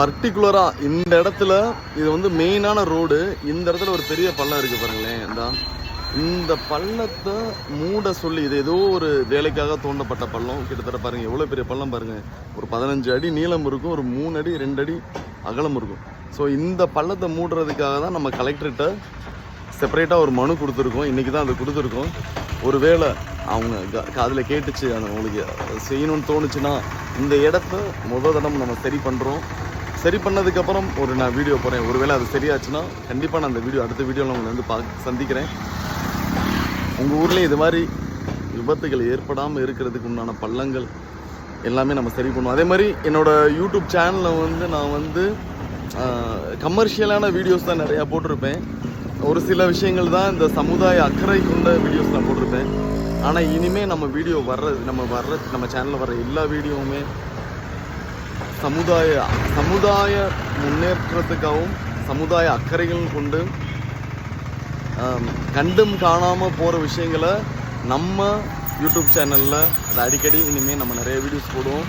பர்டிகுலராக இந்த இடத்துல இது வந்து மெயினான ரோடு இந்த இடத்துல ஒரு பெரிய பள்ளம் இருக்குது பாருங்களேன். தான் இந்த பள்ளத்தை மூட சொல்லி இது ஏதோ ஒரு வேலைக்காக தோண்டப்பட்ட பள்ளம். கிட்டத்தட்ட பாருங்க எவ்வளோ பெரிய பள்ளம் பாருங்க. ஒரு பதினஞ்சு அடி நீளம் இருக்கும் ஒரு மூணு அடி ரெண்டு அடி அகலம் இருக்கும். ஸோ இந்த பள்ளத்தை மூடுறதுக்காக தான் நம்ம கலெக்டர்கிட்ட செப்பரேட்டாக ஒரு மனு கொடுத்துருக்கோம். இன்றைக்கி தான் அது கொடுத்துருக்கோம். ஒருவேளை அவங்க க- கேட்டுச்சு அது உங்களுக்கு செய்யணும்னு தோணுச்சுன்னா இந்த இடத்த முதல் தடவை நம்ம சரி பண்ணுறோம் சரி பண்ணதுக்கப்புறம் ஒரு நான் வீடியோ போகிறேன் ஒருவேளை அது சரியாச்சுன்னா கண்டிப்பாக நான் அந்த வீடியோ அடுத்த வீடியோவில் உங்களை வந்து பா சந்திக்கிறேன். உங்கள் ஊர்லேயும் இது மாதிரி விபத்துகள் ஏற்படாமல் இருக்கிறதுக்கு உண்டான பள்ளங்கள் எல்லாமே நம்ம சரி பண்ணுவோம். அதே மாதிரி என்னோட யூடியூப் சேனலில் வந்து நான் வந்து கமர்ஷியலான வீடியோஸ் தான் நிறையா போட்டிருப்பேன். ஒரு சில விஷயங்கள் தான் இந்த சமுதாய அக்கறை கொண்ட வீடியோஸ் நான் போட்டிருப்பேன். ஆனால் இனிமேல் நம்ம வீடியோ வர்ற நம்ம வர்ற நம்ம சேனலில் வர்ற எல்லா வீடியோவுமே சமுதாய சமுதாய முன்னேற்றத்துக்காகவும் சமுதாய அக்கறைகள் கொண்டு கண்டும் காணாமல் போகிற விஷயங்களை நம்ம யூடியூப் சேனலில் அதை அடிக்கடி இனிமேல் நம்ம நிறைய வீடியோஸ் போடுவோம்